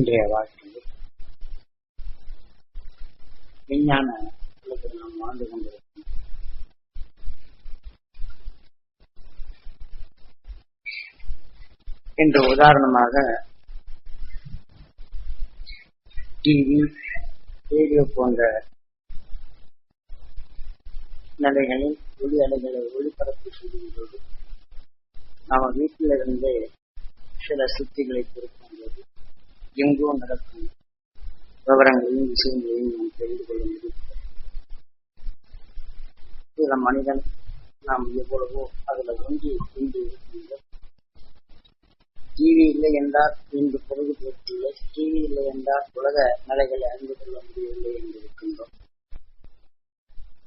இன்றைய வாழ்க்கையில் விஞ்ஞான நாம் வாழ்ந்து கொண்டிருக்கிறோம். இன்று உதாரணமாக டிவி ரேடியோ போன்ற நிலைகளில் ஒளி அலைகளை ஒளிபரப்பு செய்யும்போது நாம வீட்டிலிருந்தே சில சுத்திகளை கொடுக்கும்போது எங்கோ நடக்கும் விவரங்களையும் விஷயங்களையும் நாம் தெரிந்து கொள்ள முடியும் சில மனிதன் நாம் எவ்வளவோ அதுல ஒன்றி கொண்டு இருக்கின்றோம். டிவி இல்லை என்றால் இன்று பொழுதுபோக்கு இல்லை டிவி இல்லை என்றால் உலக நிலைகளை அறிந்து கொள்ள முடியவில்லை என்று இருக்கின்றோம்.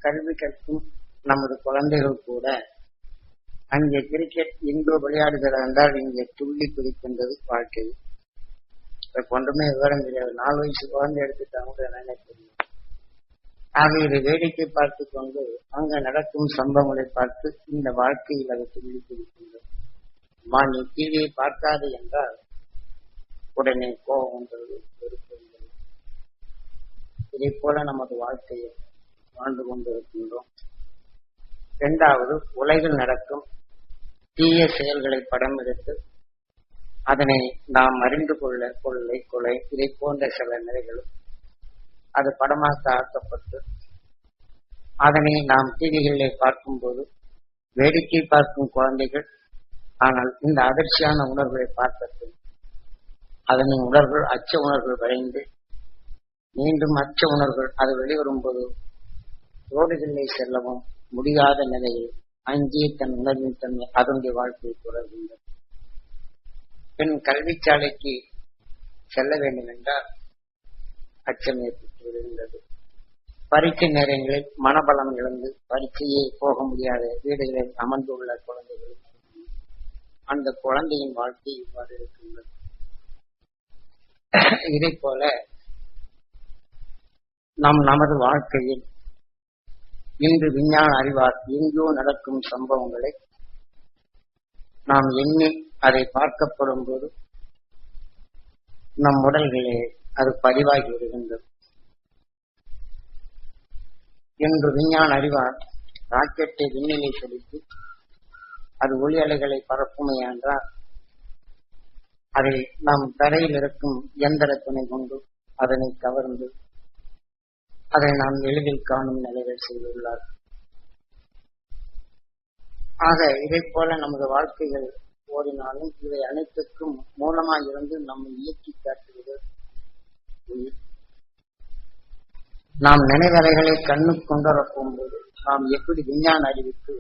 கல்வி கற்கும் நமது குழந்தைகள் கூட அங்கே கிரிக்கெட் எங்கோ விளையாடுகிறார் என்றால் இங்கே துள்ளி குதிக்கின்றது வாழ்க்கை இப்ப ஒன்றுமே விவரம் தெரியாது. நாலு வயசு குழந்தை எடுத்துட்டாங்க கூட என்னென்ன தெரியும்? ஆக இதை வேடிக்கை பார்த்து கொண்டு அங்க நடக்கும் சம்பவங்களை பார்த்து இந்த வாழ்க்கையில் அதை சொல்லி குதிக்கின்றது அம்மா நீ டிவியை பார்க்காது என்றால் உடனே கோபம் வந்தது வெறுப்பு இதை போல நமது வாழ்க்கையை வாழ்ந்து கொண்டிருக்கின்றோம். இரண்டாவது உலகில் நடக்கும் தீய செயல்களை படம் எடுத்து அதனை நாம் அறிந்து கொள்ள கொள்ளை கொலை இதை போன்ற சில நிலைகளும் அது படமாக ஆக்கப்பட்டு அதனை நாம் டிவிகளிலே பார்க்கும்போது வேடிக்கை பார்க்கும் குழந்தைகள் ஆனால் இந்த அதிர்ச்சியான உணர்வுகளை பார்ப்பது அதனின் உணர்வுகள் அச்ச உணர்வுகள் விளைந்து மீண்டும் அச்ச உணர்வுகள் அது வெளிவரும்போது ரோடுகளிலே செல்லவும் முடியாத நிலையில் அங்கே தன் உணர்வின் தன்மை அதனுடைய வாழ்க்கையை தொடர்கின்றது. பெண் கல்விச்சாலைக்கு செல்ல வேண்டும் என்றால் அச்சம் ஏற்பட்டு விடுகின்றது பரீட்சை நேரங்களில் மனபலம் இழந்து பரீட்சையே போக முடியாத வீடுகளில் அமர்ந்துள்ள குழந்தைகள் அந்த குழந்தையின் வாழ்க்கை இவ்வாறு இருக்கின்றது. இதை போல நம் நமது வாழ்க்கையில் இன்று விஞ்ஞான அறிவார் எங்கோ நடக்கும் சம்பவங்களை நாம் எண்ணி அதை பார்க்கப்படும் போது நம் உடல்களே அது பதிவாகி விடுகின்றது. என்று விஞ்ஞான அறிவார் ராக்கெட்டை விண்ணிலை செலுத்தி அது ஒளி அலைகளை பரப்புமே என்றால் அதை நாம் தரையில் இருக்கும் இயந்திர துணை கொண்டு அதனை கவர்ந்து அதை நாம் எளிதில் காணும் நிலைகள் செய்துள்ளார். ஆக இதை போல நமது வாழ்க்கைகள் ஓடினாலும் இவை அனைத்துக்கும் மூலமாய் இருந்து நம்மை இயக்கி காட்டுவது உயிர். நாம் நினைவறைகளை கண்ணு கொண்டு போகும்போது நாம் எப்படி விஞ்ஞான அறிவித்து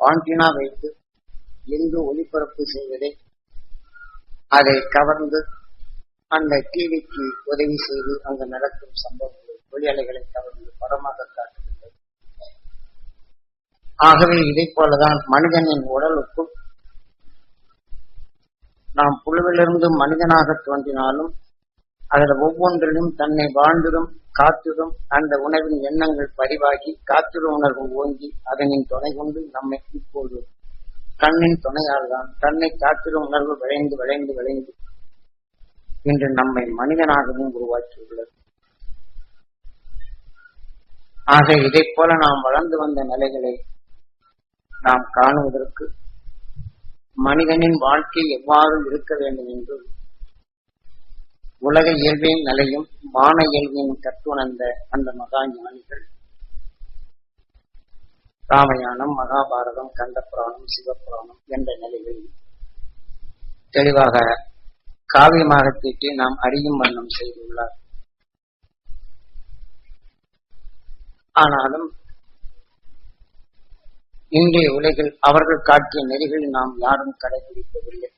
ஆண்டினா வைத்து எங்கு ஒளிபரப்பு செய்வதை அதை கவர்ந்து அந்த டிவிக்கு உதவி செய்து அங்கு நடக்கும் சம்பவங்கள் ஒளியலைகளை கவர்ந்து படமாக காட்டுகின்றது ஆகவே இதை போலதான் மனிதனின் உடலுக்கும் நாம் புழுவிலிருந்து மனிதனாக தோன்றினாலும் அதில் ஒவ்வொன்றிலும் தன்னை வாழ்ந்ததும் காத்ததும் அந்த உணவின் எண்ணங்கள் பதிவாகி காத்திடும் உணர்வு ஓங்கி அதனின் துணை கொண்டு நம்மை இப்போது கண்ணின் துணையால் தான் தன்னை காத்திரு உணர்வு விளைந்து விளைந்து விளைந்து இன்று நம்மை மனிதனாகவும் உருவாக்கியுள்ளது. ஆக இதை போல நாம் வளர்ந்து வந்த நிலைகளை நாம் காணுவதற்கு மனிதனின் வாழ்க்கை எவ்வாறு இருக்க வேண்டும் என்று உலக இயல்பின் நிலையும் மான இயல்பின் கற்றுணர்ந்த அந்த மகா ஞானிகள். ராமயானம் மகாபாரதம் கந்தபுராணம் சிவபுராணம் என்ற நிலையில் தெளிவாக காவியமாக தீட்டி நாம் அறியும் வண்ணம் செய்துள்ளார். ஆனாலும் இன்றைய உலகில் அவர்கள் காட்டிய நெறிகளை நாம் யாரும் கடைபிடிப்பதில்லை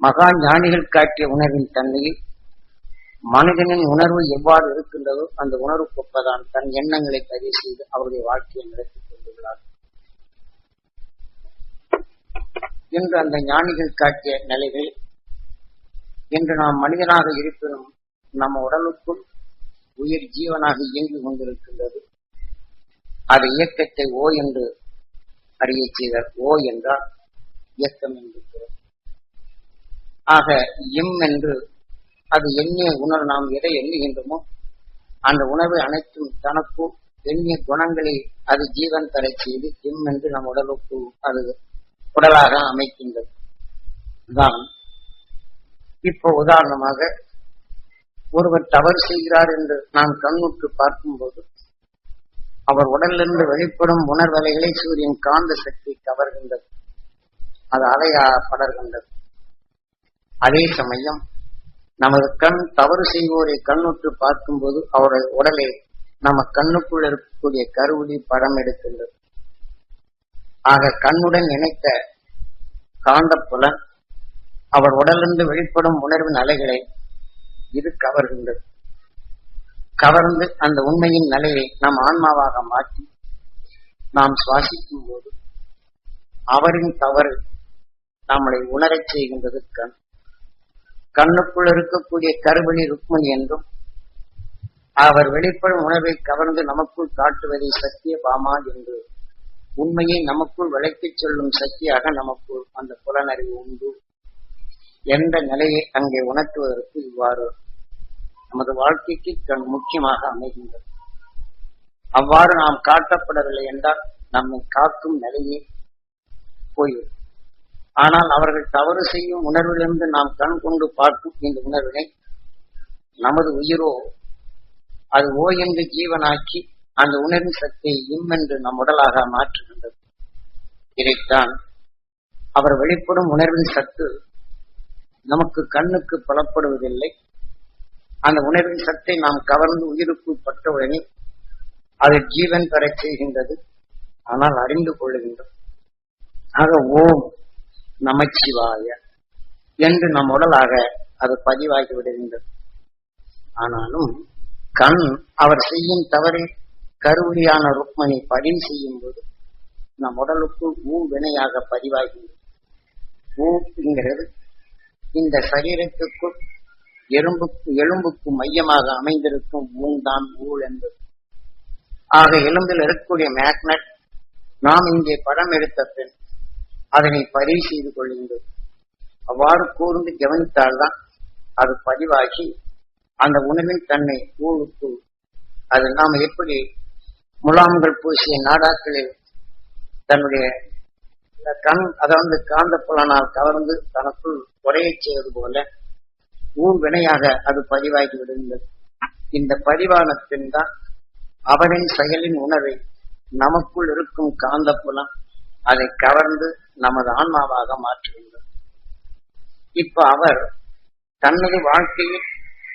மகா ஞானிகள் காட்டிய உணர்வின் தன்மையில் மனிதனின் உணர்வு எவ்வாறு இருக்கின்றதோ அந்த உணர்வுக்கொப்பதான் தன் எண்ணங்களை பதிவு செய்து அவருடைய வாழ்க்கையை நடத்திக் கொண்டுள்ளார். இன்று அந்த ஞானிகள் காட்டிய நிலைகள் இன்று நாம் மனிதனாக இருப்பினும் நம்ம உடலுக்குள் உயிர் ஜீவனாக இயங்கி கொண்டிருக்கின்றது. அது இயக்கத்தை ஓ என்று அறிய செய்தார் ஓ என்றால் இயக்கம் என்று ஆக இம் என்று அது எண்ணிய உணர் நாம் எதை எண்ணுகின்றோமோ அந்த உணவை அனைத்தும் தனக்கும் எண்ணிய குணங்களை அது ஜீவன் தர செய்து இம் என்று நம் உடலுக்கு அது உடலாக அமைக்கின்றது. தான் இப்போ உதாரணமாக ஒருவர் தவறு செய்கிறார் என்று நாம் கண்ணுற்று பார்க்கும்போது அவர் உடலிலிருந்து வெளிப்படும் உணர்வலைகளை சூரியன் காந்த சக்தி கவர்கின்றது. அது அலையா படர்கின்றது. அதே சமயம் நமது கண் தவறு செய்வோரை கண்ணுற்று பார்க்கும்போது அவருடைய உடலை நம்ம கண்ணுக்குள் இருக்கக்கூடிய கருவுடி படம் எடுக்கின்றது. ஆக கண்ணுடன் இணைத்த காந்தப்புலன் அவர் உடலிருந்து வெளிப்படும் உணர்வின் அலைகளை இது கவர்கின்றது. கவர்ந்து அந்த உண்மையின் நிலையை நம் ஆன்மாவாக மாற்றி நாம் சுவாசிக்கும் போது அவரின் தவறு நம்மளை உணரச் செய்கின்றது கண் கண்ணுக்குள் இருக்கக்கூடிய கருவழி ருக்மணி என்றும் அவர் வெளிப்படும் உணர்வை கவர்ந்து நமக்குள் காட்டுவதை சத்திய பாமா என்று உண்மையை நமக்குள் விளக்கிச் சொல்லும் சக்தியாக நமக்குள் அந்த புலனறிவு உண்டு. என்ற நிலையை அங்கே உணர்த்துவதற்கு இவ்வாறு நமது வாழ்க்கைக்கு கண் முக்கியமாக அமைகின்றது. அவ்வாறு நாம் காட்டப்படவில்லை என்றால் நம்மை காக்கும் நிலையே போய்விடும். ஆனால் அவர்கள் தவறு செய்யும் உணர்விலிருந்து நாம் கண் கொண்டு பார்க்கும் இந்த உணர்வினை நமது உயிரோ அது ஓ என்று ஜீவனாக்கி அந்த உணர்வின் சக்தியை இம் என்று நம் உடலாக மாற்றுகின்றது. இதைத்தான் அவர் வெளிப்படும் உணர்வின் சத்து நமக்கு கண்ணுக்கு புலப்படுவதில்லை அந்த உணர்வின் சத்தை நாம் கவர்ந்து உயிருக்குள் பட்டவுடனே அது ஜீவன் பெறச் செய்கின்றது. ஆனால் அறிந்து கொள்ளுகின்றோம். ஆக ஓம் நமச்சிவாய என்று நம் உடலாக அது பதிவாகி விடுகின்றது. ஆனாலும் கண் அவர் செய்யும் தவறை கருவியான ருக்மணி பதிவு செய்யும் போது நம் உடலுக்கு ஊ வினையாக பதிவாகின்றது. ஊங்கிறது இந்த சரீரத்துக்குள் எறும்புக்கு எலும்புக்கு மையமாக அமைந்திருக்கும் ஊன்தான் ஊழ் என்பது. ஆக எலும்பில் இருக்கக்கூடிய மேக்னட் நாம் இங்கே படம் எடுத்த பின் அதனை பதிவு செய்து கொள்கின்றது அவ்வாறு கூர்ந்து கவனித்தால்தான் அது பதிவாகி அந்த உணவின் தன்னை ஊழுக்கு அது நாம் எப்படி முலாம்கள் பூசிய நாடாக்களில் தன்னுடைய கண் அதாவது காந்த புலனால் கவர்ந்து தனக்குள் உரையச் செய்வது போல ஊர் வினையாக அது பதிவாகி விடுகின்றது இந்த பதிவான பின் தான் அவரின் செயலின் உணர்வை நமக்குள் இருக்கும் காந்த புலம் அதை கவர்ந்து நமது ஆன்மாவாக மாற்றுகின்றது. இப்ப அவர் தனது வாழ்க்கையில்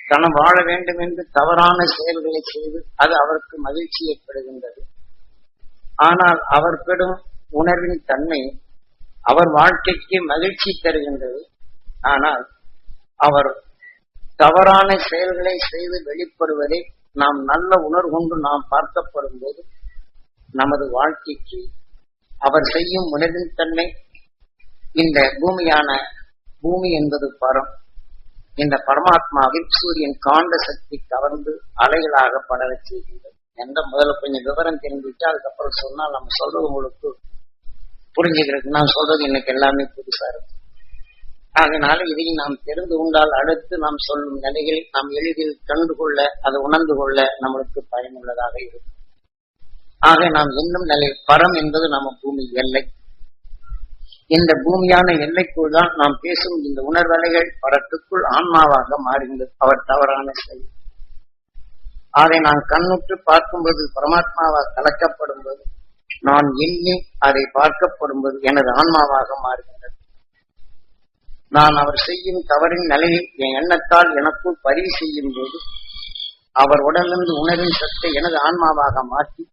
தனம் வாழ வேண்டும் என்று தவறான செயல்களை செய்து அது அவருக்கு மகிழ்ச்சி ஏற்படுகின்றது. ஆனால் அவர் பெறும் உணர்வின் தன்மை அவர் வாழ்க்கைக்கு மகிழ்ச்சி தருகின்றது. ஆனால் அவர் தவறான செயல்களை செய்து வெளிப்படுவதை நாம் நல்ல உணர்வு கொண்டு நாம் பார்க்கப்படும் போது நமது வாழ்க்கைக்கு அவர் செய்யும் உணர்வின் தன்மை இந்த பூமியான பூமி என்பது பரம். இந்த பரமாத்மாவில் சூரியன் காந்த சக்தி கவர்ந்து அலைகளாக படரச் செய்கின்றது. எந்த முதல்ல கொஞ்சம் விவரம் தெரிஞ்சுட்டு அதுக்கப்புறம் சொன்னால் நம்ம சொல்றது உங்களுக்கு புரிஞ்சுக்கிறதுக்கு நான் சொல்றது எனக்கு எல்லாமே புதுசா இருக்கு. அதனால இதை நாம் தெரிந்து கொண்டால் அடுத்து நாம் சொல்லும் நிலையில் நாம் எளிதில் கண்டு கொள்ள அதை உணர்ந்து கொள்ள நம்மளுக்கு பயனுள்ளதாக இருக்கும். ஆக நாம் என்னும் நிலை பரம் என்பது நம்ம பூமி எல்லை. இந்த பூமியான எல்லைக்குள் தான் நாம் பேசும் இந்த உணர்வலைகள் பரத்துக்குள் ஆன்மாவாக மாறுகிறது அவர் தவறான செயல். அதை நான் கண்ணுற்று பார்க்கும்போது பரமாத்மாவாக கலக்கப்படும் போது நான் எண்ணி அதை பார்க்கப்படும் போது எனது ஆன்மாவாக மாறுகிறது. நான் அவர் செய்யும் தவறின் நிலையை என் எண்ணத்தால் எனக்குள் பதிவு செய்யும் போது அவர் உடலிருந்து உணர்வின் சத்தை எனது ஆன்மாவாக மாற்றி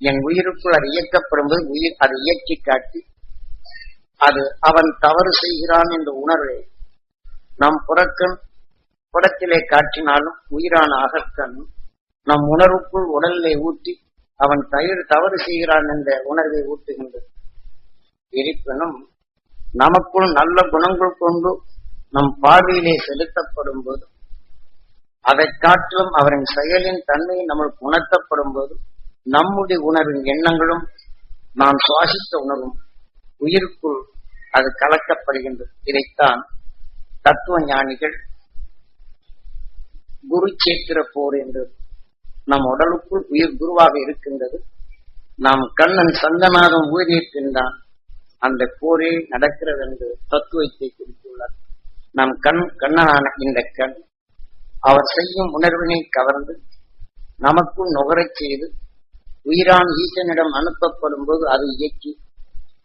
என் உயிருக்குள் அது இயக்கப்படும் போது உயிர் அதை இயக்கி காட்டி அது அவன் தவறு செய்கிறான் என்ற உணர்வை நம் புறக்கண் புறத்திலே காட்டினாலும் உயிரான அகற்கண் நம் உணர்வுக்குள் உடலிலே ஊட்டி அவன் தயிர் தவறு செய்கிறான் என்ற உணர்வை ஊட்டுகின்றது. இருப்பினும் நமக்குள் நல்ல குணங்கள் கொண்டு நம் பார்வையிலே செலுத்தப்படும் போது அதை காட்டிலும் அவரின் செயலின் தன்மை நம்மளுக்கு உணர்த்தப்படும் போது நம்முடைய உணர்வின் எண்ணங்களும் நாம் சுவாசித்த உணர்வும் உயிருக்குள் அது கலக்கப்படுகின்றது. இதைத்தான் தத்துவ ஞானிகள் குருச்சேத்திர போர் என்று நம் உடலுக்குள் உயிர் குருவாக இருக்கின்றது. நாம் கண்ணன் சங்கநாதன் ஊதியத்தின் தான் அந்த போரே நடக்கிறது என்று தத்துவத்தை குறித்துள்ளார் நம் கண் கண்ணனான இந்த கண் அவர் செய்யும் உணர்வினை கவர்ந்து நமக்கும் நுகரச் செய்து உயிரான் ஈசனிடம் அனுப்பப்படும் போது அது இயக்கி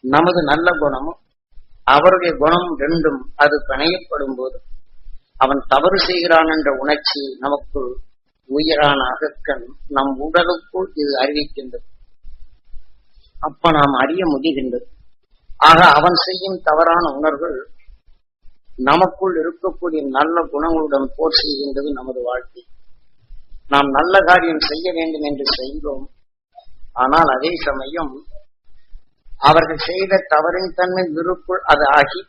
நமது நல்ல குணமும் அவருடைய குணம் ரெண்டும் அது பிணையப்படும் போது அவன் தவறு செய்கிறான் என்ற உணர்ச்சி நமக்கு உயிரான அகக்கண் நம் உடலுக்குள் இது அறிவிக்கின்றது. அப்ப நாம் அறிய முடிகின்றது. ஆக அவன் செய்யும் தவறான உணர்வுகள் நமக்குள் இருக்கக்கூடிய நல்ல குணங்களுடன் போர் செய்கின்றது நமது வாழ்க்கை. நாம் நல்ல காரியம் செய்ய வேண்டும் என்று செய்தோம். ஆனால் அதே சமயம் அவர்கள் செய்த தவறின் தன்மை விருப்புள் அது ஆகி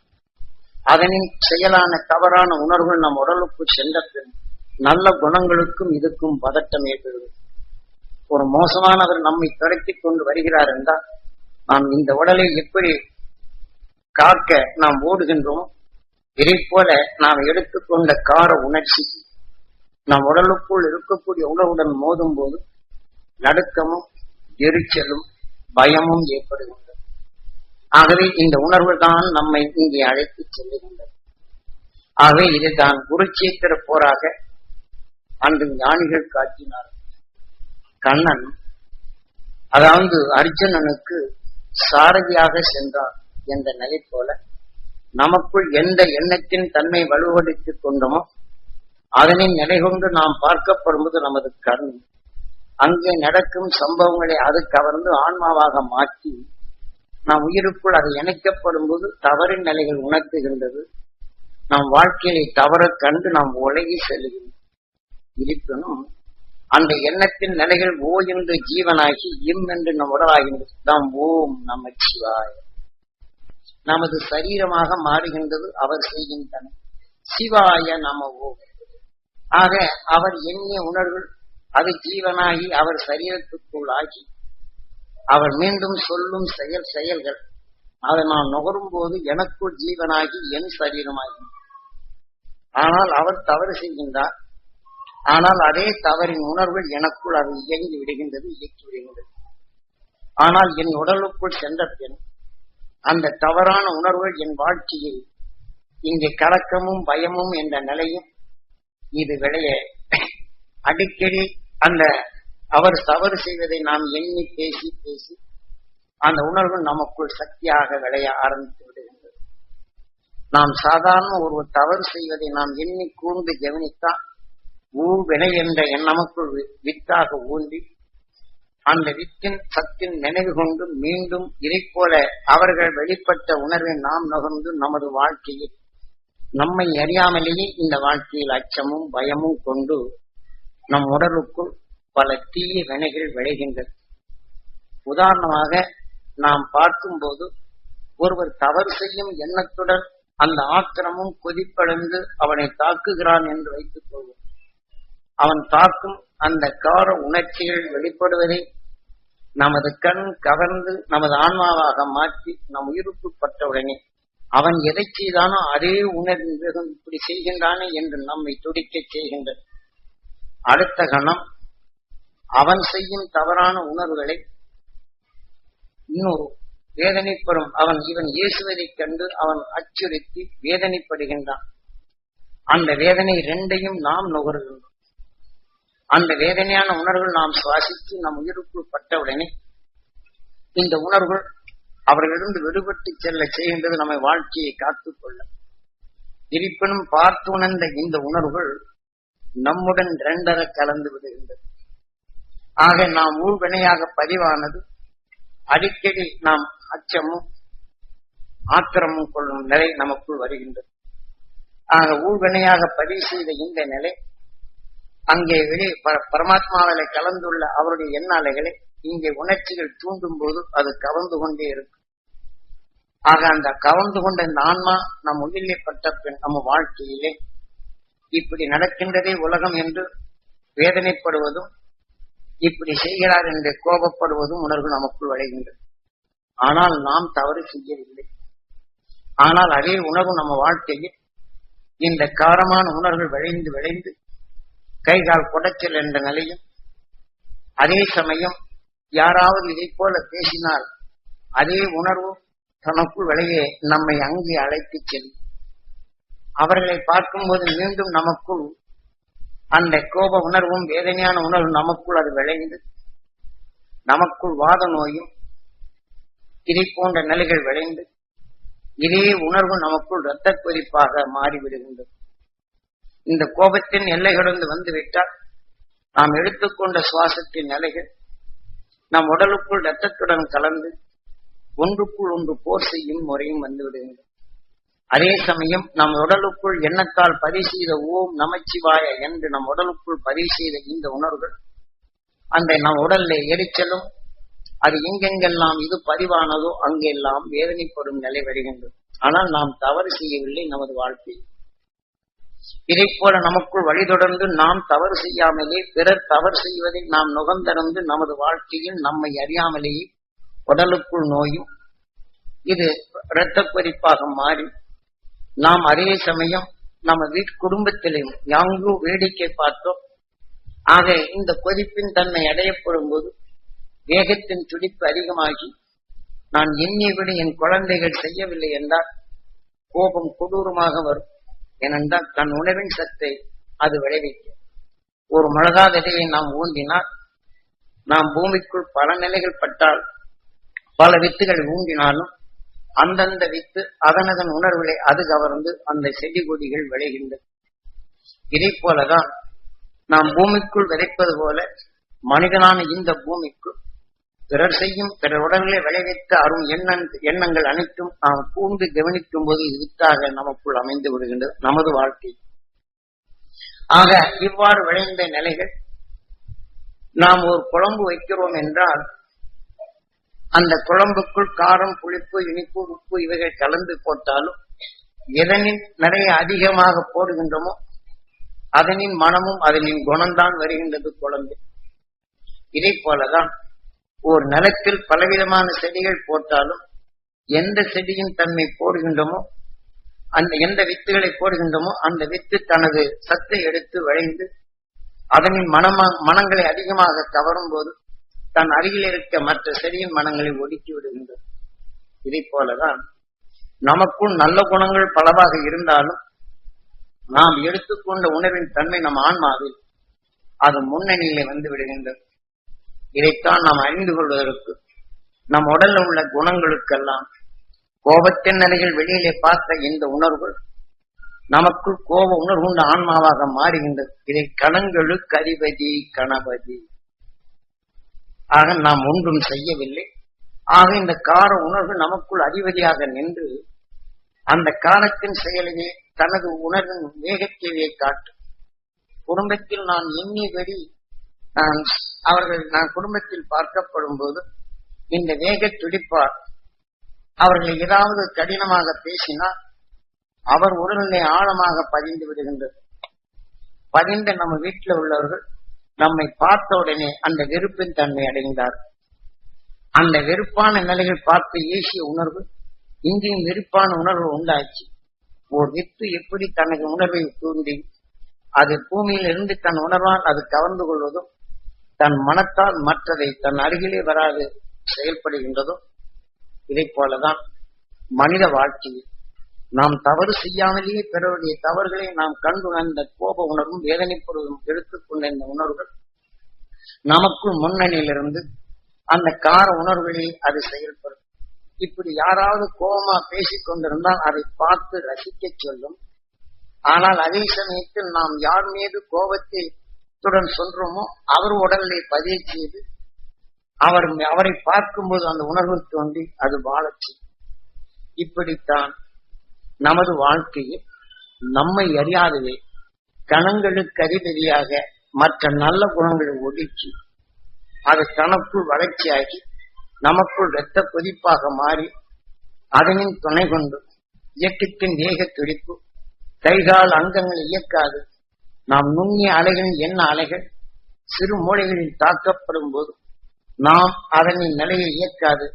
அதனின் செயலான தவறான உணர்வுகள் நம் உடலுக்குள் சென்ற பின் நல்ல குணங்களுக்கும் இதுக்கும் பதட்டம் ஏற்படுகிறது ஒரு மோசமானவர் நம்மை துரத்தி கொண்டு வருகிறார் என்றால் நாம் இந்த உடலை எப்படி காக்க நாம் ஓடுகின்றோம். இதை போல நாம் எடுத்துக்கொண்ட கார உணர்ச்சி நம் உடலுக்குள் இருக்கக்கூடிய உணவுடன் மோதும் போது நடுக்கமும் எரிச்சலும் பயமும் ஏற்படுகின்றது ஆகவே இந்த உணர்வு தான் நம்மை இங்கே அழைத்து செல்லுகின்றது. ஆகவே இதுதான் குருச்சேத்திர போராக அன்று ஞானிகள் காட்டினார். கண்ணன் அதாவது அர்ஜுனனுக்கு சாரதியாக சென்றார். என்ற நிலை போல நமக்குள் எந்த எண்ணத்தின் தன்மை வலுவடுத்திக் கொண்டோமோ அதனை நிலை கொண்டு நாம் பார்க்கப்படும்போது நமது கண் அங்கே நடக்கும் சம்பவங்களை அது கவர்ந்து ஆன்மாவாக மாற்றி நாம் உயிருக்குள் அது இணைக்கப்படும் போது தவறின் நிலைகள் உணர்த்துகின்றது. நம் வாழ்க்கையை தவற கண்டு நாம் உலகி செல்லுகின்றோம் இருப்பினும் அந்த எண்ணத்தின் நிலைகள் ஓ என்று ஜீவனாகி இம் என்று நம் உடலாகின்றது. நாம் ஓம் நம சிவாயம் நமது சரீரமாக மாறுகின்றது அவர் செய்கின்றன சிவாய நமவோ ஆக அவர் எண்ணிய உணர்வு அது ஜீவனாகி அவர் சரீரத்துக்குள் ஆகி அவர் மீண்டும் சொல்லும் செயல் செயல்கள் அதை நான் நுகரும் போது எனக்குள் ஜீவனாகி என் சரீரமாகி. ஆனால் அவர் தவறு செய்கின்றார். ஆனால் அதே தவறின் உணர்வுகள் எனக்குள் அது இயங்கி விடுகின்றது இயக்கி விடுகின்றது. ஆனால் என் உடலுக்குள் சென்ற பின் அந்த தவறான உணர்வுகள் என் வாழ்க்கையில் இங்கே கலக்கமும் பயமும் என்ற நிலையும் இது விளைய அடிக்கடி அந்த அவர் தவறு செய்வதை நாம் எண்ணி பேசி பேசி அந்த உணர்வு நமக்குள் சக்தியாக விளைய ஆரம்பித்து விடுகின்றது நாம் சாதாரண ஒரு தவறு செய்வதை நாம் எண்ணி கூர்ந்து கவனித்தால் ஊ வினை என்ற எண்ணமுக்குள் வித்தாக ஊன்றி அந்த வித்தின் சத்தின் நினைவு கொண்டு மீண்டும் இதை போல அவர்கள் வெளிப்பட்ட உணர்வை நாம் நுகர்ந்து நமது வாழ்க்கையில் நம்மை அறியாமலேயே இந்த வாழ்க்கையில் அச்சமும் பயமும் கொண்டு நம் உடலுக்குள் பல தீய வினைகள் விளைகின்றது உதாரணமாக நாம் பார்க்கும்போது ஒருவர் தவறு செய்யும் எண்ணத்துடன் அந்த ஆத்திரமும் கொதிப்படைந்து அவனை தாக்குகிறான் என்று வைத்துக் கொள்வோம். அவன் தாக்கும் அந்த கார உணர்ச்சிகள் வெளிப்படுவதை நமது கண் கவர்ந்து நமது ஆன்மாவாக மாற்றி நம் உயிருக்குட்பட்டவுடனே அவன் எதை செய்தானோ அதே உணர்ந்து இப்படி செய்கின்றானே என்று நம்மை துடிக்கச் செய்கின்றது அடுத்த கணம் அவன் செய்யும் தவறான உணர்வுகளை இன்னொரு வேதனைப்படும் அவன் இவன் இயேசுவதைக் கண்டு அவன் அச்சுறுத்தி வேதனைப்படுகின்றான். அந்த வேதனை ரெண்டையும் நாம் நுகர்கின்றோம். அந்த வேதனையான உணர்வுகள் நாம் சுவாசித்து நம் உயிருக்குள் பட்டவுடனே இந்த உணர்வுகள் அவர்களிருந்து விடுபட்டு செல்ல செய்கின்றது நம்மை வாழ்க்கையை காத்துக்கொள்ள. இருப்பினும் பார்த்து உணர்ந்த இந்த உணர்வுகள் நம்முடன் இரண்டர கலந்து விடுகின்றது. ஆக நாம் ஊழ்வினையாக பதிவானது அடிக்கடி நாம் அச்சமும் ஆத்திரமும் கொள்ளும் நிலை நமக்குள் வருகின்றது. ஆக ஊழ்வினையாக பதிவு செய்த இந்த நிலை அங்கே வெளி பரமாத்மாவில கலந்துள்ள அவருடைய எண்ண அலைகளை இங்கே உணர்ச்சிகள் தூண்டும் போது அது கவர்ந்து கொண்டே இருக்கும். ஆக அந்த கவர்ந்து கொண்ட இந்த ஆன்மா நம் உயிரிலே பட்ட பின் நம்ம வாழ்க்கையிலே இப்படி நடக்கின்றதே உலகம் என்று வேதனைப்படுவதும் இப்படி செய்கிறார் என்று கோபப்படுவதும் உணர்வு நமக்குள் விளைகின்றது ஆனால் நாம் தவறு செய்யவில்லை. ஆனால் அதே உணர்வு நம்ம வாழ்க்கையில் இந்த காரமான உணர்வுகள் விளைந்து விளைந்து கை கால் குடைச்சல் என்ற நிலையும் அதே சமயம் யாராவது இதை போல பேசினால் அதே உணர்வு தனக்குள் விளையே நம்மை அங்கே அழைத்து செல்லும். அவர்களை பார்க்கும்போது மீண்டும் நமக்குள் அந்த கோப உணர்வும் வேதனையான உணர்வும் நமக்குள் அது விளைந்து நமக்குள் வாத நோயும் இதை போன்ற நிலைகள் விளைந்து இதே உணர்வு நமக்குள் இரத்த கொதிப்பாக மாறிவிடுகின்றது. இந்த கோபத்தின் எல்லை கடந்து வந்துவிட்டால் நாம் எடுத்துக்கொண்ட சுவாசத்தின் நிலைகள் நம் உடலுக்குள் இரத்தத்துடன் கலந்து ஒன்றுக்குள் ஒன்று போர் செய்யும் முறையும் வந்துவிடுகின்றது. அதே சமயம் நம் உடலுக்குள் எண்ணத்தால் பதிவு செய்த ஓம் நமச்சிவாய என்று நம் உடலுக்குள் பதிவு செய்த இந்த உணர்வுகள் அந்த நம் உடல்ல எரிச்சலும் அது எங்கெங்கெல்லாம் இது பதிவானதோ அங்கெல்லாம் வேதனைப்படும் நிலை வருகின்றது. ஆனால் நாம் தவறு செய்யவில்லை நமது வாழ்க்கையில். இதை போல நமக்குள் வழி தொடர்ந்து நாம் தவறு செய்யாமலே பிறர் தவறு செய்வதை நாம் நுகர்ந்தறந்து நமது வாழ்க்கையில் நம்மை அறியாமலேயே உடலுக்குள் நோயும் இது இரத்த கொதிப்பாக மாறி நாம் அதே சமயம் நமது வீட்டு குடும்பத்திலையும் யாங்கோ வேடிக்கை பார்த்தோம். ஆக இந்த கொதிப்பின் தன்மை அடையப்படும் போது வேகத்தின் துடிப்பு அதிகமாகி நான் எண்ணியபடி என் குழந்தைகள் செய்யவில்லை என்றால் கோபம் கொடூரமாக வரும். ஏனென்றால் தன் உணவின் சத்தை அது விளைவிக்கும். ஒரு மிளகா விதையை நாம் ஊண்டினால் நாம் பூமிக்குள் பல நிலைகள் பட்டால் பல வித்துகள் ஊண்டினாலும் அந்தந்த வித்து அதனதன் உணர்வுகளை அது கவர்ந்து அந்த செடி கொடிகள் விளைகின்றது இதை போலதான் நாம் பூமிக்குள் விதைப்பது போல மனிதனான இந்த பூமிக்குள் பிறர் செய்யும் பிறர் உடல்களை விளைவித்த அரும் எண்ணங் எண்ணங்கள் அனைத்தும் நாம் கூர்ந்து கவனிக்கும் போது இதுக்காக நமக்குள் அமைந்து விடுகின்றது நமது வாழ்க்கை. ஆக இவ்வாறு விளைந்த நிலைகள் நாம் ஒரு குழம்பு வைக்கிறோம் என்றால் அந்த குழம்புக்குள் காரம் புளிப்பு இனிப்பு உப்பு இவைகள் கலந்து போட்டாலும் எதனின் நிறைய அதிகமாக போடுகின்றோமோ அதனின் மனமும் அதனின் குணம்தான் வருகின்றது குழம்பு. இதை போலதான் ஒரு நிலத்தில் பலவிதமான செடிகள் போட்டாலும் எந்த செடியின் தன்மை போடுகின்றோமோ அந்த எந்த வித்துகளை போடுகின்றோமோ அந்த வித்து தனது சத்தை எடுத்து விளைந்து அதனின் மனமா மனங்களை அதிகமாக கவரும் போது தன் அருகில் இருக்க மற்ற செடியின் மனங்களை ஒடுக்கி விடுகின்றது. இதை போலதான் நமக்குள் நல்ல குணங்கள் பலவாக இருந்தாலும் நாம் எடுத்துக்கொண்ட உணர்வின் தன்மை நம் ஆன்மாவில் அது முன்னணியிலே வந்து விடுகின்றது. இதைத்தான் நாம் அறிந்து கொள்வதற்கு நம் உடல்ல உள்ள குணங்களுக்கெல்லாம் கோபத்தின் நிலையில் வெளியிலே பார்த்த இந்த உணர்வுகள் நமக்குள் கோப உணர்வுண்ட ஆன்மாவாக மாறுகின்றது. இதை கணங்களுக்கு அதிபதி கணபதி. ஆக நாம் ஒன்றும் செய்யவில்லை. ஆக இந்த கார உணர்வு நமக்குள் அதிபதியாக நின்று அந்த காலத்தின் செயலையே தனது உணர்வின் வேகத்தையே காட்டும். குடும்பத்தில் நான் எண்ணியபடி நான் அவர்கள் நான் குடும்பத்தில் பார்க்கப்படும் போது இந்த வேக துடிப்பார். அவர்கள் ஏதாவது கடினமாக பேசினால் அவர் உடல்நிலை ஆழமாக பதிந்து விடுகின்றது. பதிந்த நம்ம வீட்டில் உள்ளவர்கள் நம்மை பார்த்த உடனே அந்த வெறுப்பின் தன்மை அடைந்தார். அந்த வெறுப்பான நிலைகள் பார்த்து ஏசிய உணர்வு இங்கேயும் வெறுப்பான உணர்வு உண்டாச்சு. ஓர் வித்து எப்படி தனது உணர்வை தூண்டி அது பூமியில் இருந்து தன் உணர்வால் அது கவர்ந்து கொள்வதும் தன் மனத்தால் மற்றதை தன் அருகிலே வராது செயல்படுகின்றதோ இதை போலதான் மனித வாழ்க்கையில் நாம் தவறு செய்யாமலேயே பிறருடைய தவறுகளை நாம் கண்டுணர்ந்த கோப உணர்வும் வேதனைப்படுவதும் எடுத்துக்கொண்ட இந்த உணர்வுகள் நமக்குள் முன்னணியிலிருந்து அந்த கார உணர்வுகளில் அது செயல்படும். இப்படி யாராவது கோபமா பேசிக் கொண்டிருந்தால் அதை பார்த்து ரசிக்க சொல்லும். ஆனால் அதே சமயத்தில் நாம் யார் மீது கோபத்தை துடன் சொல்றோமோ அவர் உடலை பதிய செய்து அவர் அவரை பார்க்கும்போது அந்த உணர்வு தோன்றி அது வாழச்சு இப்படித்தான் நமது வாழ்க்கையில் நம்மை அறியாதவே கணங்களுக்கு அதிபதியாக மற்ற நல்ல குணங்களை ஒடுக்கி அது தனக்குள் வளர்ச்சியாகி நமக்குள் இரத்த கொதிப்பாக மாறி அதனின் துணை கொண்டு இயக்கத்தின் வேக துடிப்பு கைகால் அங்கங்கள் இயக்காது நாம் நுண்ணிய அலைகளின் என்ன அலைகள்? சிறு மூளைகளில் தாக்கப்படும் போது நாம் அதனின் நிலையை இயக்காது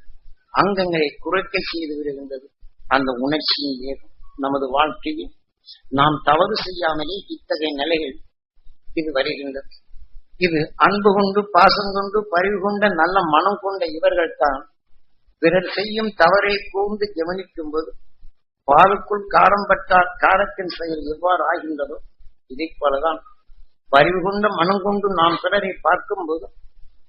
அங்கங்களை குறைக்க செய்து விடுகின்றது. அந்த உணர்ச்சியின் வேகம் நமது வாழ்க்கையில் நாம் தவறு செய்யாமலே இத்தகைய நிலைகள் இது வருகின்றது. இது அன்பு கொண்டு பாசம் கொண்டு பரிவு கொண்ட நல்ல மனம் கொண்ட இவர்கள் தான் பிறர் செய்யும் தவறை கூர்ந்து கவனிக்கும் போது பாலுக்குள் காரம் பட்டால் காரத்தின் செயல் எவ்வாறு ஆகின்றதோ இதை போலதான் பரிவு கொண்ட மனம் கொண்டு நாம் பிறரை பார்க்கும் போது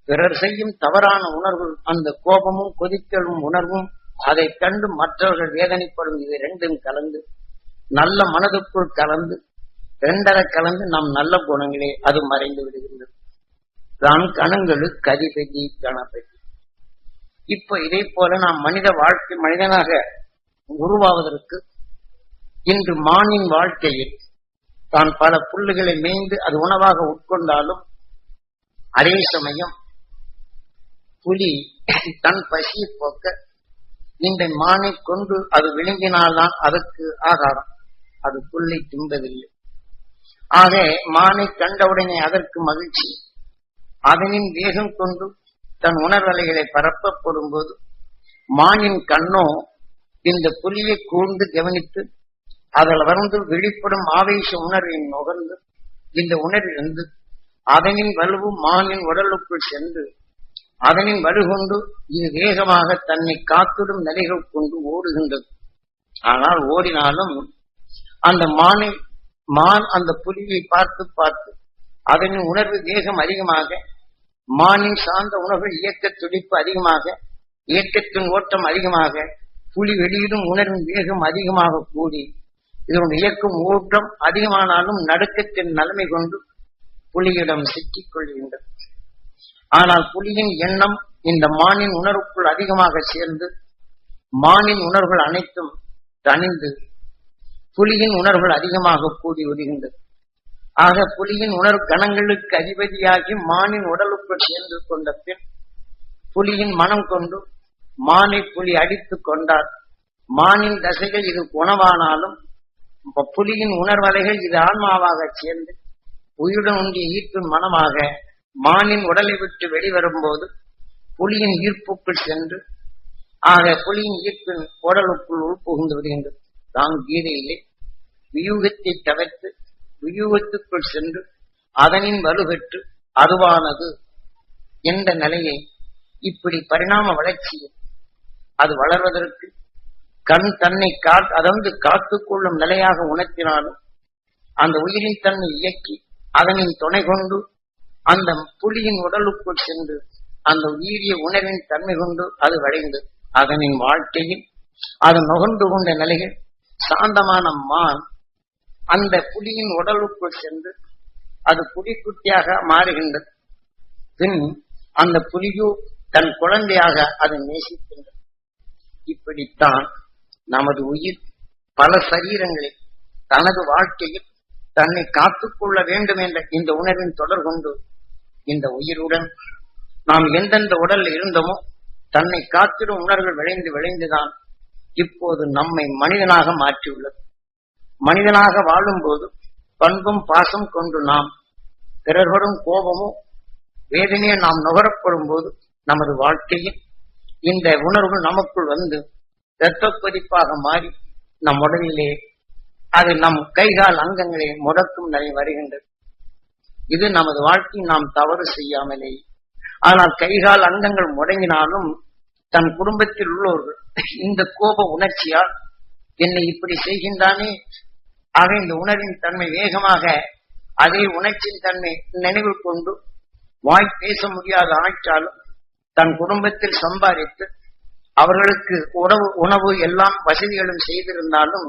பிறர் செய்யும் தவறான உணர்வு அந்த கோபமும் கொதிக்கலும் உணர்வும் அதை கண்டு மற்றவர்கள் வேதனைப்படும். இவை ரெண்டும் கலந்து நல்ல மனதுக்குள் கலந்து ரெண்டரை கலந்து நம் நல்ல குணங்களே அது மறைந்து விடுகின்றது. தான் கணங்களுக்கு அதிபதி கணபதி. இப்ப இதை போல நாம் மனித வாழ்க்கை மனிதனாக உருவாவதற்கு இன்று மானின் வாழ்க்கையில் தான் பல புல்லுகளை மேய்ந்து அது உணவாக உட்கொண்டாலும் அதே சமயம் புலி தன் பசியை போக்க இந்த மானை கொண்டு அது விழுங்கினால்தான் அதற்கு ஆகாரம். அது புல்லை தின்பதில்லை. ஆக மானை கண்டவுடனே அதற்கு மகிழ்ச்சி. அதனின் வேகம் கொண்டு தன் உணர்வலைகளை பரப்பப்படும் போது மானின் கண்ணோ இந்த புலியை கூர்ந்து கவனித்து அதில் வந்து வெளிப்படும் ஆவேச உணர்வின் நுகர்ந்து இந்த உணர்விலிருந்து அதனின் வலுவு மானின் உடலுக்குள் சென்று அதனின் வலுகொண்டு இது வேகமாக தன்னை காத்திடும் நிலைகள் கொண்டு ஓடுகின்றது. ஆனால் ஓடினாலும் அந்த மானை மான் அந்த புலியை பார்த்து பார்த்து அதனின் உணர்வு வேகம் அதிகமாக மானின் சார்ந்த உணர்வு இயக்க துடிப்பு அதிகமாக இயக்கத்தின் ஓட்டம் அதிகமாக புலி வெளியிடும் உணர்வின் வேகம் அதிகமாக கூடி இதனுடைய இயக்கும் ஊற்றம் அதிகமானாலும் நடுக்கத்தின் நிலைமை கொண்டு புலியிடம் சிக்கிக் கொள்கின்றது ஆனால் புலியின் எண்ணம் இந்த மானின் உணர்வுக்குள் அதிகமாக சேர்ந்து மானின் உணர்வுகள் அனைத்தும் தணிந்து புலியின் உணர்வுகள் அதிகமாக கூடி வருகின்றது ஆக புலியின் உணர்வு கணங்களுக்கு அதிபதியாகி மானின் உடலுக்குள் சேர்ந்து கொண்ட பின் புலியின் மனம் கொண்டு மானை புலி அடித்துக் கொண்டார். மானின் தசைகள் இது உணவானாலும் புலியின் உணர்வலைகள் இது ஆன்மாவாக சேர்ந்து உயிருடன் ஒன்றிய ஈர்ப்பின் மனமாக மானின் உடலை விட்டு வெளிவரும்போது புலியின் ஈர்ப்புக்குள் சென்று ஆக புலியின் ஈர்ப்பின் உடலுக்குள் உள்புகுந்து என்று தான் கீதையிலே வியூகத்தை தவிர்த்து வியூகத்துக்குள் சென்று அதனின் வலுகற்று அதுவானது என்ற நிலையை இப்படி பரிணாம வளர்ச்சியில் அது வளர்வதற்கு கண் தன்னை காத் அதாவது காத்துக் கொள்ளும் நிலையாக உணர்த்தினாலும் அந்த உயிரின் தன்னை இயக்கி அதனின் துணை கொண்டு அந்த புலியின் உடலுக்குள் சென்று அந்த உயிரிய உணர்வின் தன்மை கொண்டு அது வளைந்து அதனின் வாழ்க்கையில் அது நுகர்ந்து கொண்ட நிலையில் சாந்தமான மான் அந்த புலியின் உடலுக்குள் சென்று அது புலிக்குட்டியாக மாறுகின்றது. பின் அந்த புலியோ தன் குழந்தையாக அது நேசிக்கின்றது. இப்படித்தான் நமது உயிர் பல சரீரங்களில் தனது வாழ்க்கையில் தன்னை காத்துக்கொள்ள வேண்டும் என்ற இந்த உணர்வின் தொடர் கொண்டு இந்த உயிருடன் நாம் எந்தெந்த உடல்ல இருந்தோமோ தன்னை காத்திடும் உணர்வு விளைந்து விளைந்துதான் இப்போது நம்மை மனிதனாக மாற்றியுள்ளது. மனிதனாக வாழும்போது பண்பும் பாசம் கொண்டு நாம் பிறர்களும் கோபமோ வேதனையோ நாம் நுகரப்படும் போது நமது வாழ்க்கையில் இந்த உணர்வு நமக்குள் வந்து இரத்த கொதிப்பாக மாறி நம் உடலிலே அது நம் கைகால் அங்கங்களை முடக்கும் நிலை வருகின்றது. இது நமது வாழ்க்கை நாம் தவறு செய்யாமலே. ஆனால் கைகால் அங்கங்கள் முடங்கினாலும் தன் குடும்பத்தில் உள்ளவர்கள் இந்த கோப உணர்ச்சியால் என்னை இப்படி செய்கின்றானே? ஆக இந்த உணர்வின் தன்மை வேகமாக அதே உணர்ச்சியின் தன்மை நினைவில் கொண்டு வாய் பேச முடியாத ஆற்றாலும் தன் குடும்பத்தில் சம்பாதித்து அவர்களுக்கு உணவு உணவு எல்லாம் வசதிகளும் செய்திருந்தாலும்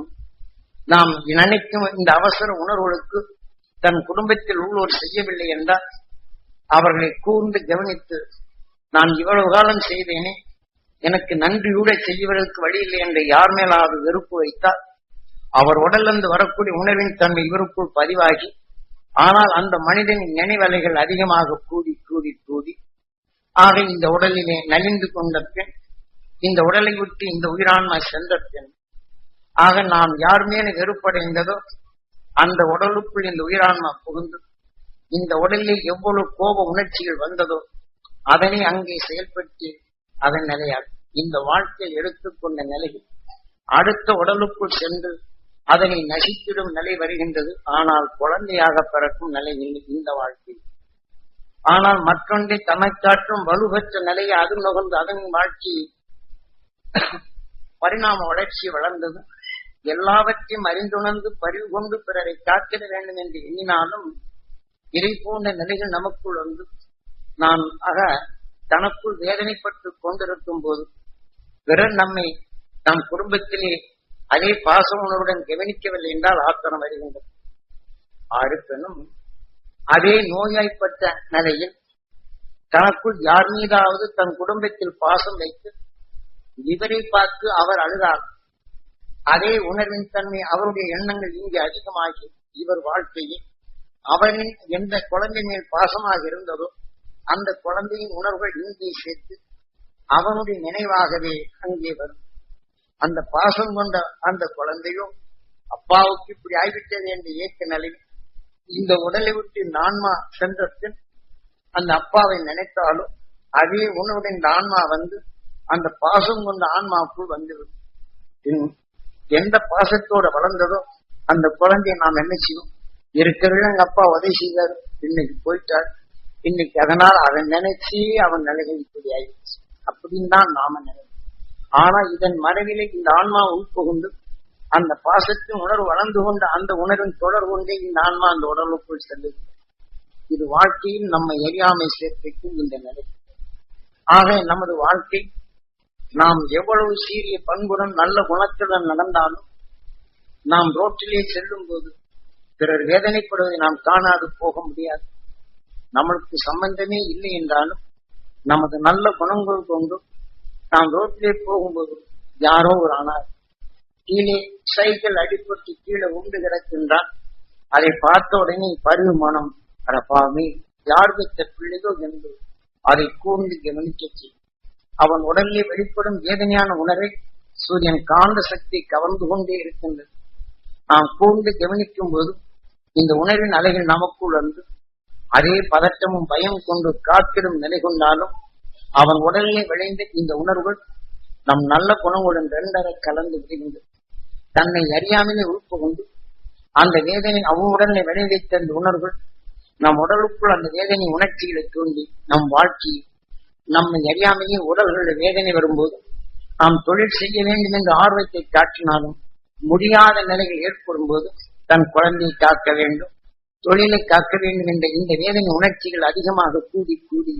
நாம் நினைக்கும் இந்த அவசர உணர்வுகளுக்கு தன் குடும்பத்தில் உள்ளோர் செய்யவில்லை என்றால் அவர்களை கூர்ந்து கவனித்து நான் இவ்வளவு காலம் செய்தேனே எனக்கு நன்றியூட செய்வதற்கு வழி இல்லை என்று யார் மேலாவது வெறுப்பு வைத்தால் அவர் உடலிருந்து வரக்கூடிய உணர்வின் தன்மை இவருக்குள் பதிவாகி ஆனால் அந்த மனிதனின் நினைவலைகள் அதிகமாக கூடி கூடி கூடி ஆக இந்த உடலிலே நலிந்து கொண்ட பின் இந்த உடலை விட்டு இந்த உயிரான்மா சென்ற ஆக நாம் யார் மேல வெறுப்படைந்ததோ அந்த உடலுக்குள் இந்த உயிரான்மா புகுந்து இந்த உடலில் எவ்வளவு கோப உணர்ச்சிகள் வந்ததோ அதனை அங்கே செயல்படுத்தி அதன் நிலையால் இந்த வாழ்க்கையை எடுத்துக்கொண்ட நிலையில் அடுத்த உடலுக்குள் சென்று அதனை நசித்திடும் நிலை வருகின்றது. ஆனால் குழந்தையாக பிறக்கும் நிலை இல்லை இந்த வாழ்க்கை. ஆனால் மற்றொன்றை தமைக்காற்றும் வலுபெற்ற நிலையை அது நுகர்ந்து அதன் வாழ்க்கையை பரிணாம வளர்ச்சி வளர்ந்ததும் எல்லாவற்றையும் அறிந்துணர்ந்து பறிவு கொண்டு பிறரை காத்திட வேண்டும் என்று எண்ணினாலும் இதை போன்ற நிலைகள் நமக்குள் வந்து நான் ஆக தனக்குள் வேதனைப்பட்டு கொண்டிருக்கும் போது பிறர் நம்மை நம் குடும்பத்திலே அதே பாச உணர்வுடன் கவனிக்கவில்லை என்றால் ஆத்திரம் வருகின்றது ஆருக்கனும் அதே நோயாய்ப்பட்ட நிலையில் தனக்குள் யார் மீதாவது தன் குடும்பத்தில் பாசம் வைத்து இவரை பார்த்து அவர் அழுதார். அதே உணர்வின் தன்மை அவருடைய எண்ணங்கள் இங்கு அதிகமாகி இவர் வாழ்க்கையில் அவரின் எந்த குழந்தை மேல் பாசமாக இருந்ததோ அந்த குழந்தையின் உணர்வுகள் இங்கே சேர்த்து அவனுடைய நினைவாகவே அங்கே வரும். அந்த பாசம் கொண்ட அந்த குழந்தையோ அப்பாவுக்கு இப்படி ஆகிவிட்டது என்ற இயக்க நிலையில் இந்த உடலை விட்டு நான்மா சென்றத்தில் அந்த அப்பாவை நினைத்தாலும் அதே உணவுடன் இந்த ஆன்மா வந்து அந்த பாசம் கொண்ட ஆன்மாவுக்குள் வந்துவிடும் எந்த பாசத்தோட வளர்ந்ததோ அந்த குழந்தைய நாம் என்ன செய்வோம்? இருக்கிறது எங்க அப்பா உதவி செய்தார் இன்னைக்கு போயிட்டார். இன்னைக்கு அதனால் அவன் நினைச்சு அவன் நிலைகள் இப்படி ஆயிடுச்சு. அப்படின்னு தான் நாம நினைக்கிறோம் ஆனா இதன் மறைவிலே இந்த ஆன்மா உட்புகுந்து அந்த பாசத்தின் உணர்வு வளர்ந்து கொண்டு அந்த உணர்வின் தொடர் கொண்டே இந்த ஆன்மா அந்த உடலுக்குள் செல்லுது. இது வாழ்க்கையில் நம்மை எரியாமை சேர்க்கைக்கும் இந்த நிலை. ஆக நமது வாழ்க்கை நாம் எவ்வளவு சீரிய பண்புடன் நல்ல குணத்துடன் நடந்தாலும் நாம் ரோட்டிலே செல்லும் போது பிறர் வேதனைப்படுவதை நாம் காணாது போக முடியாது. நம்மளுக்கு சம்பந்தமே இல்லை என்றாலும் நமது நல்ல குணங்கள் கொண்டு நாம் ரோட்டிலே போகும்போது யாரோ ஒரு ஆனார் கீழே சைக்கிள் அடிப்பட்டு கீழே உண்டு கிடக்கின்றான் அதை பார்த்த உடனே பரிவு மனம் அடப்பாமே யார் பெற்ற பிள்ளையோ என்று அதை கூர்ந்து கவனிக்க செய்யும். அவன் உடலிலே வெளிப்படும் வேதனையான உணர்வை சூரியன் காந்த சக்தி கவர்ந்து கொண்டே இருக்கின்றது. நாம் கூர்ந்து கவனிக்கும் போது இந்த உணர்வின் அலைகள் நமக்குள் வந்து அதே பதட்டமும் பயம் கொண்டு காத்திடும் நிலை கொண்டாலும் அவன் உடலிலே விளைந்த இந்த உணர்வுகள் நம் நல்ல குணங்களுடன் இரண்டரை கலந்து விடுகின்றது. தன்னை அறியாமலே உள்புகுந்து அந்த வேதனை அவனுடனே விளைவித்த அந்த உணர்வுகள் நம் உடலுக்குள் அந்த வேதனை உணர்ச்சிகளை தூண்டி நம் வாழ்க்கையை நம்மை அறியாமையே உடல்களில் வேதனை வரும்போது நாம் தொழில் செய்ய வேண்டும் என்ற ஆர்வத்தை காட்டினாலும் முடியாத நிலைகள் ஏற்படும் போது தன் குழந்தையை காக்க வேண்டும் தொழிலை காக்க வேண்டும் என்ற இந்த வேதனை உணர்ச்சிகள் அதிகமாக கூடி கூடி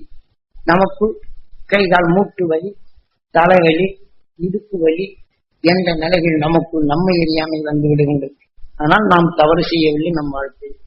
நமக்குள் கைகால் மூட்டு வலி தலைவலி இடுப்பு வலி என்ற நிலைகள் நமக்குள் நம்மை அறியாமை வந்து விடுகின்றது. ஆனால் நாம் தவறு செய்யவில்லை நம் வாழ்க்கையில்.